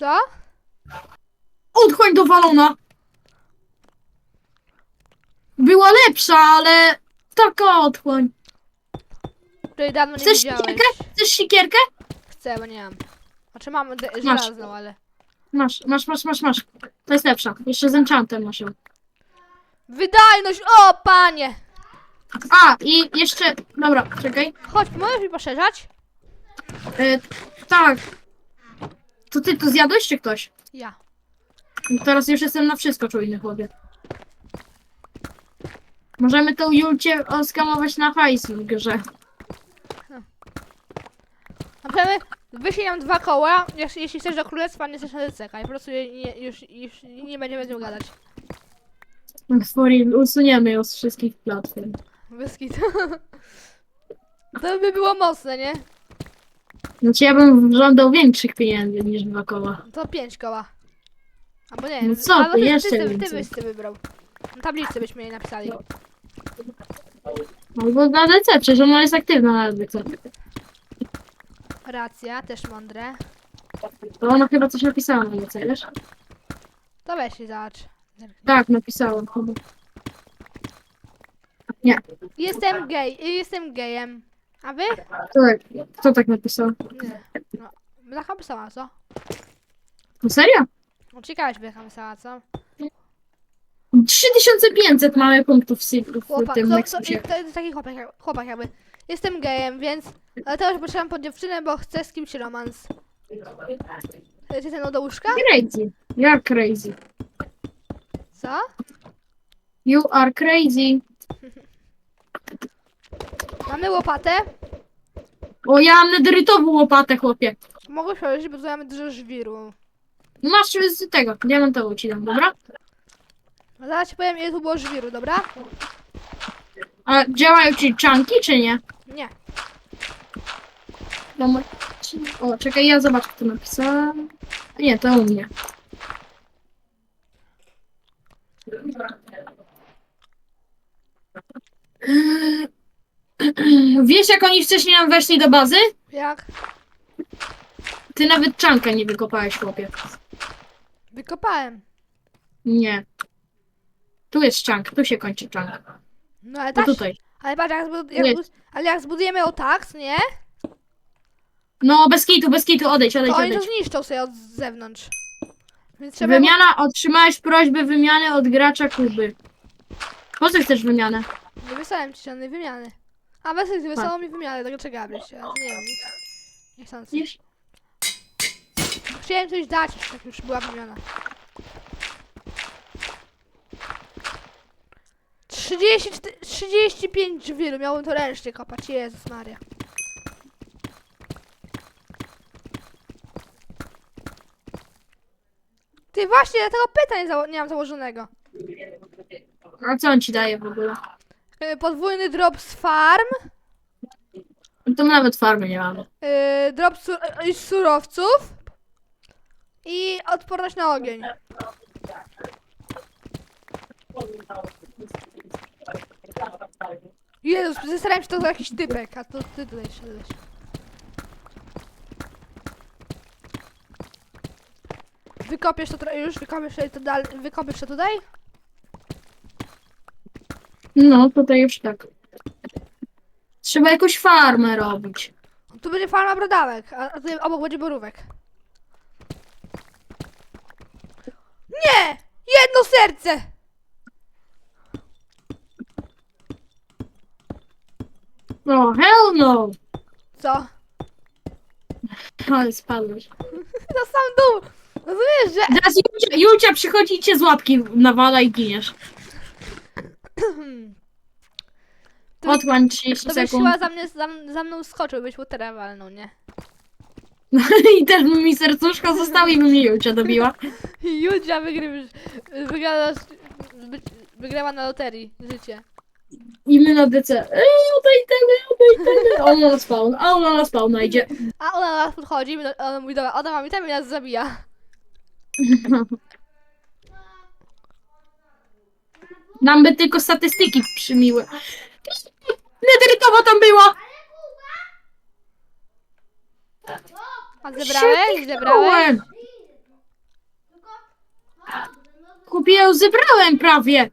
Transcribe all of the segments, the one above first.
Co? Otchłań dowalona! Była lepsza, ale taka otchłań. Której dawno nie Chcesz widziałeś. sikierkę? Chcesz sikierkę? Chcę, bo nie mam. Znaczy mam de- Masz. żelazną, ale... Masz, masz, masz, masz, masz. To jest lepsza. Jeszcze z enchantem masz ją. Wydajność! O, panie! A, i jeszcze... Dobra, czekaj. Chodź, możesz mi poszerzać? E, tak. To ty to zjadłeś, czy ktoś? Ja. Teraz już jestem na wszystko czujny, chłopie. Możemy tą Julcie oskamować na hajs w grze. Naprawdę, wyślij nam dwa koła, jeśli, jeśli chcesz do królestwa, nie chcesz na DCK i po prostu nie, już, już nie będziemy z nią gadać. Usuniemy ją z wszystkich platform. Kitu. To by było mocne, nie? Znaczy ja bym żądał większych pieniędzy niż dwa koła. To pięć koła. Albo nie, No co albo ty, ty, jeszcze ty, ty, ty więcej. byś ty wybrał. Na tablicy byśmy jej napisali. Albo na DC, przecież ona jest aktywna na DC. Racja, też mądre. To ona chyba coś napisała na DC, wiesz? To weź i zobacz. Tak, napisała chyba. Nie, Jestem gej, jestem gejem. A wy? kto tak, kto tak napisał? Nie. No, Blacha pisała, co? No serio? No ciekawe, czy Blacha pisała, co? 3500 mamy punktów w, si- w Chłopak, tym to, to, Nexusie. to jest taki chłopak, jak- chłopak jakby. Jestem gejem, więc dlatego, że potrzebam pod dziewczynę, bo chcę z kimś romans. Chcecie ten do łóżka? Crazy. You're crazy. Co? You are crazy. Mamy łopatę. O, ja mam nederytową łopatę, chłopie. Mogę powiedzieć, bo tutaj mamy dużo żwiru. Masz z tego, diamentową ci dam, dobra? No Zaraz ci powiem, ile tu było żwiru, dobra? A działają ci czanki, czy nie? Nie. No, mo- o, czekaj, ja zobaczę, kto napisał. Nie, to u mnie. Wiesz, jak oni wcześniej nam weszli do bazy? Jak? Ty nawet czankę nie wykopałeś, chłopie. Wykopałem. Nie. Tu jest czank, tu się kończy czank. No ale A tak. tutaj. Ale patrz, jak, zbud- jak, Nie. zbud- ale jak zbudujemy o tak, nie? No, bez kitu, bez kitu, odejdź, To odejdź, oni to odejdź. zniszczą sobie od zewnątrz. Więc trzeba. Wymiana, otrzymałeś prośbę wymiany od gracza Kuby. Po co chcesz wymianę? Nie wysłałem ci żadnej wymiany. A bez tych wysłał mi wymianę, tego czego gabić. Ja nie wiem. Nie chcę. Wiesz? Chciałem coś dać, jak już była wymiana. 34, 35 żwiru, miałbym to ręcznie kopać, Jezus Maria. Ty właśnie, ja tego pytań nie mam założonego. A co on ci daje w ogóle? Yy, Podwójny drop z farm, To my nawet farmy nie mamy. yy, drop sur yy, z surowców i odporność na ogień. Jezus, zastanawiam się, to jakiś typek, a to ty tutaj szedłeś. Wykopiesz to już, wykopiesz to dalej, wykopiesz to tutaj? No, tutaj już tak. Trzeba jakąś farmę robić. Tu będzie farma brodawek, a, a tutaj obok będzie borówek. Nie! Jedno serce! O, hell no! Co? Ale spadłeś. To sam dół! Rozumiesz, że... Teraz Julcia, Julcia przychodzi i cię z łapki nawala i giniesz. To- Otłań 30 To byś sekund. siła za, mnie, za, za mną skoczył, byś łotera walnął, nie? I też by mi serduszko zostało i by mnie Julcia dobiła. Judzia wygrywa, wygrała, wygrała na loterii życie. I my na DC. Ej, odejdź tego, odejdź tego. A ona na spawn, a ona na spawn idzie. A ona na nas podchodzi, ona mówi, dobra, ona mi tam i nas zabija. Nam by tylko statystyki przymiły. Nederytowa tam była! A zebrałeś? Zebrałeś? Kupię ją zebrałem prawie.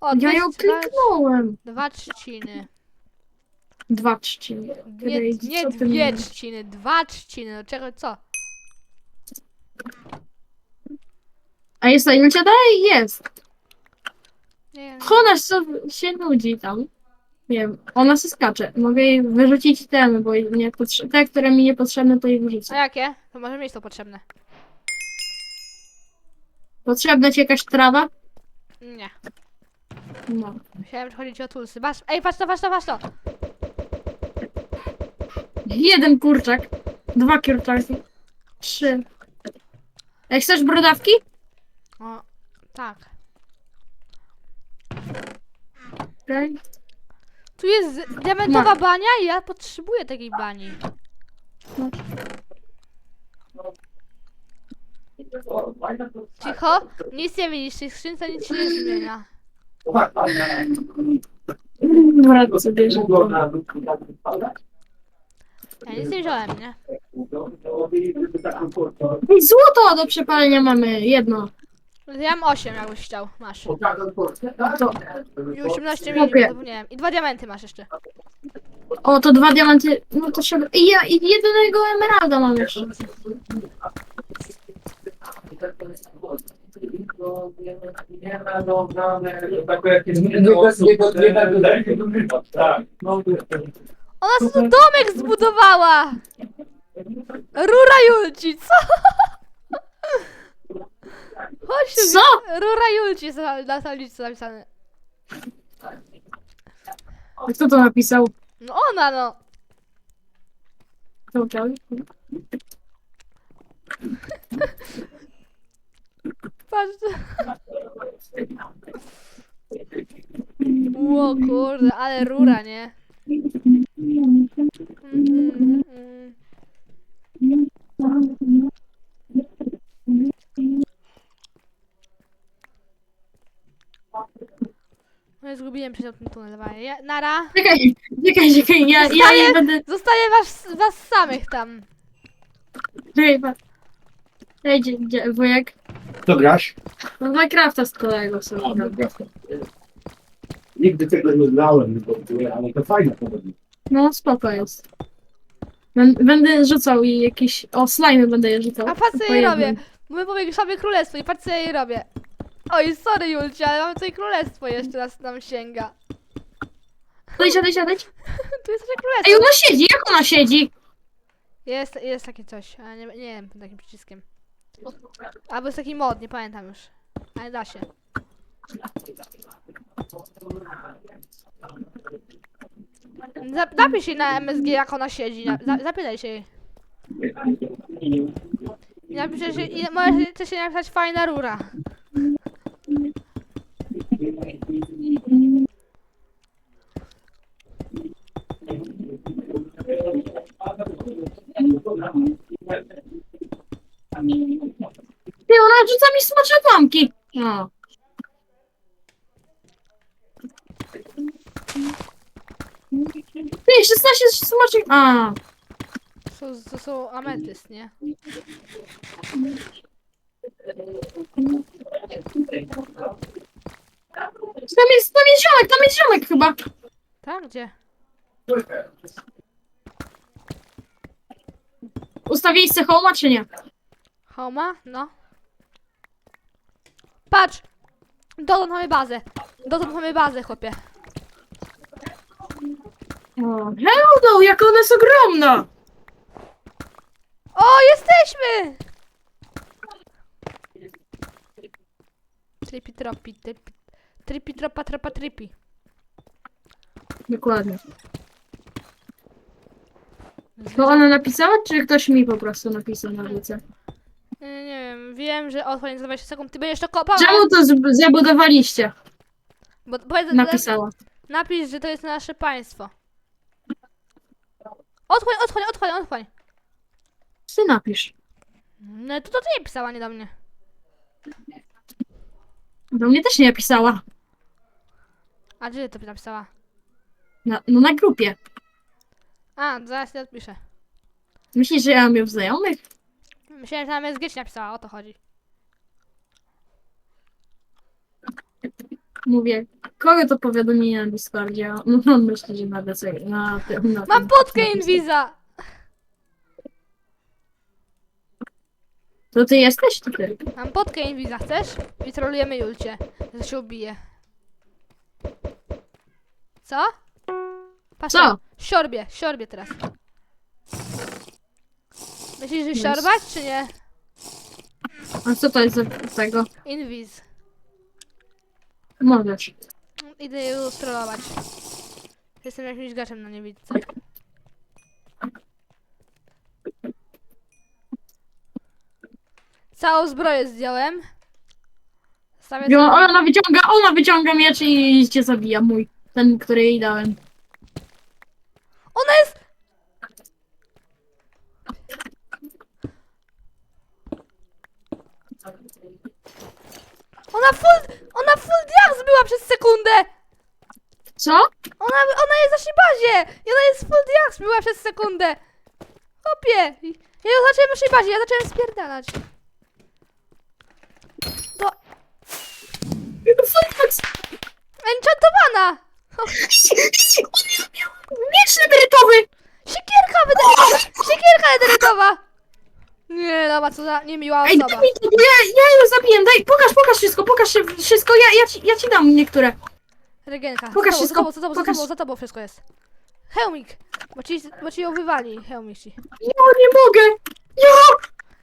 O, Ja ją 200, dwa, kliknąłem. dwa trzciny. Dwa trzciny. Nie, Rage, nie co ty dwie mówisz? trzciny, dwa trzciny. No czego, co? A jest tajemnica dalej? Jest. Nie, Ona się nudzi tam. Nie wiem, ona się skacze. Mogę jej wyrzucić ten, bo jej nie potrze- te, które mi niepotrzebne, to jej A wyrzucę. jakie? To może mieć to potrzebne. Potrzebna ci jakaś trawa? Nie. No. Musiałem przechodzić o tulsy. Patrz, ej, patrz to, patrz to, patrz to. Jeden kurczak. Dwa kurczaki. Trzy. Ej, chcesz brodawki? Tak. Okej. Tu jest diamentowa bania i ja potrzebuję takiej bani. Cicho, nic nie widzisz, w tej skrzynce nic się nie zmienia. Dobra, co bierze. Ja nic nie wziąłem, nie? Ej, Złoto do przepalenia mamy. Jedno. Ja mam 8, jakbyś chciał, masz. To. I 18 Chłopie. minut, zapomniałem. I dwa diamenty masz jeszcze. O, to dwa diamenty. No to trzeba. I ja i jednego emeralda mam jeszcze. Ona sobie domek zbudowała! Rura Julci, co? Tu, Co? Rura Julci za- na tablicy napisane. A Kto to napisał? No ona no. Kto to? Patrz. Ło kurde, ale rura, nie? Mm, mm, zgubiłem przez ten tunel. Ja, nara. Czekaj, czekaj, czekaj, ja, ja Zostaję- nie będę. Zostaje was, was samych tam. Czekaj, pa- Ej, gdzie, gdzie, wujek? To grasz? No Minecrafta z kolegą sobie. A, gram. Nigdy tego nie grałem, bo- ale to fajne podobnie. No, spoko jest. Bę- Będę rzucał i jakieś... O, slimy będę je rzucał. A patrz co Po jej jednym. robię. My powiększamy królestwo i patrz co jej robię. Oj, sorry Julcia, ale mamy tutaj królestwo jeszcze nas nam sięga. Siadaj, siadaj, siadaj. Tu jest nasze Ej, królestwo. ona siedzi, jak ona siedzi? Jest, jest takie coś, ale nie, nie wiem, pod takim przyciskiem. Albo jest taki mod, nie pamiętam już. Ale da się. Zap, napisz jej na MSG jak ona siedzi, na, za, zapytaj się jej. I napisz, że i możesz też się napisać fajna rura. Ty, ona rzuca mi smaczne klamki. No. Ty, 16 smacznych... A, To to są ametyst, nie? tam jest, tam jest ziomek, tam jest ziomek chyba. Tak, gdzie? Ustawiłeś se homa, czy nie? Homa? No. Patrz! Dotąd mamy bazę. Dotąd mamy bazę, chłopie. O, hello, jak ona jest ogromna. O, jesteśmy! Tripi tropi, tripi, tripi tropa tropa tripi. Dokładnie. To ona napisała, czy ktoś mi po prostu napisał na ulicy? Nie, nie wiem, wiem, że otworzę za 20 sekund. Ty będziesz to kopał. Czemu to zabudowaliście? Bo, powiedz, Napisała. Napisz, że to jest nasze państwo. Odchłań, odchłań, odchłań, odchłań. Ty napisz. No to, to ty nie pisała, nie do mnie. Do mnie też nie napisała. A gdzie ty to napisała? Na, no na grupie. A, zaraz ja odpiszę. Myślisz, że ja mam ją w znajomych? Myślałem, że nam SG ci napisała, o to chodzi. Mówię, kogo to powiadomienie na Discordzie? No on myśli, że na DC, na tym, na Mam tym- podkę na tym- Inwiza! To ty jesteś? Ty. Mam podkę Inwiza, chcesz? I trolujemy Julcie, że się ubije. Co? Patrz, Co? Siorbie, siorbie teraz. Myślisz, że Jest. siorbać, czy nie? A co to jest za tego? Inwiz. Możesz. Idę ją strollować. Jestem jakimś gaczem na niewidce. Całą zbroję zdjąłem. Ona wyciąga, ona wyciąga miecz i cię zabija, mój. Ten, który jej dałem. Ona jest... Ona full... Ona full diaks była przez sekundę! Co? Ona, ona jest w naszej bazie! I ona jest full diaks była przez sekundę! Hopie! Ja ją zacząłem w naszej bazie, ja zacząłem spierdalać. To Fulfax! Miecz nederytowy! Siekierka wydretowa! Siekierka wydretowa! Nie, dobra, co za niemiła Ej, osoba. daj mi to, bo ja, ja ją zabiję, daj, pokaż, pokaż wszystko, pokaż się wszystko, ja, ja, ci, ja ci dam niektóre. Regenka. Pokaż za wszystko, tobą, za tobą, za pokaż. tobą, za tobą wszystko jest. Hełmik! Bo ci, bo ci ją wywali, hełmik ci. Ja nie mogę! Ja!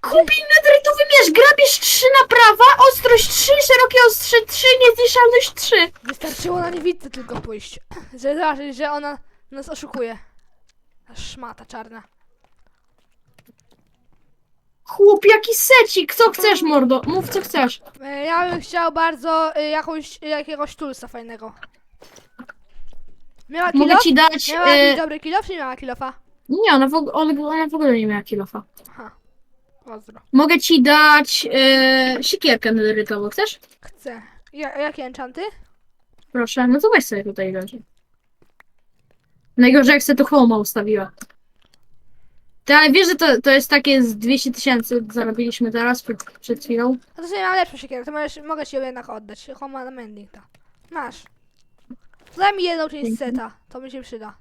Kupi nederytowy miecz, grabisz 3 na prawa, ostrość 3, szerokie ostrze 3, niezniszczalność 3. Wystarczyło na niewidce tylko pójść. Żeby zobaczyć, że ona nas oszukuje. Ta Szmata czarna. Chłop, jaki secik, co chcesz, mordo? Mów, co chcesz. E, Ja bym chciał bardzo e, jakąś, e, jakiegoś tulsa fajnego. Miała Mogę kilof? ci dać... Miała jakiś E, dobry kilof, czy nie miała kilofa? nie, ona w, ogóle, ona w ogóle nie miała kilofa. Aha. Pozdro. Mogę ci dać e, sikierkę nederytową, chcesz? Chcę. Ja, jakie enchanty? Proszę, no to weź sobie tutaj leży. Najgorzej jak sobie tu homa ustawiła. Ty, ale wiesz, że to, to jest takie z 200 tysięcy zarobiliśmy teraz przed, przed chwilą? A to sobie mam lepszą siekierę, to możesz, mogę ci ją jednak oddać. Homa na mending, ta. Masz. Daj mi jedną część Dzięki. seta, to mi się przyda.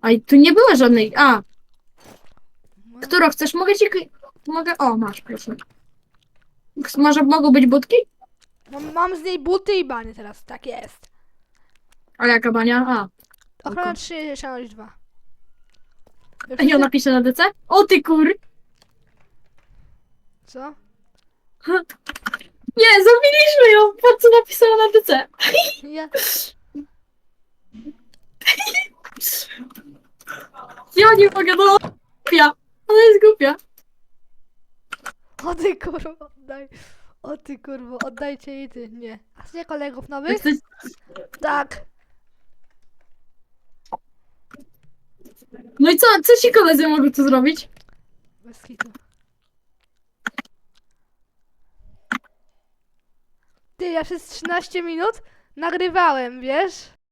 A i tu nie było żadnej. A, którą chcesz? Mogę ci. Mogę. O, masz, proszę. Może mogą być budki? Mam, mam z niej buty i banie teraz, tak jest. A jaka bania? A. Ochrona Oko. 3, szaność 2. A nie napiszę na DC? O ty kur! Co? Nie, zabiliśmy ją! Po co napisała na DC? Ja... Ja nie mogę, no głupia! Ona jest głupia. O ty kurwa, oddaj. O ty kurwa, oddajcie jej ty. Nie. A nie kolegów nowych? Tak. No i co, co ci koledzy mogą tu zrobić? Bez kitu. Ty, ja przez 13 minut nagrywałem, wiesz?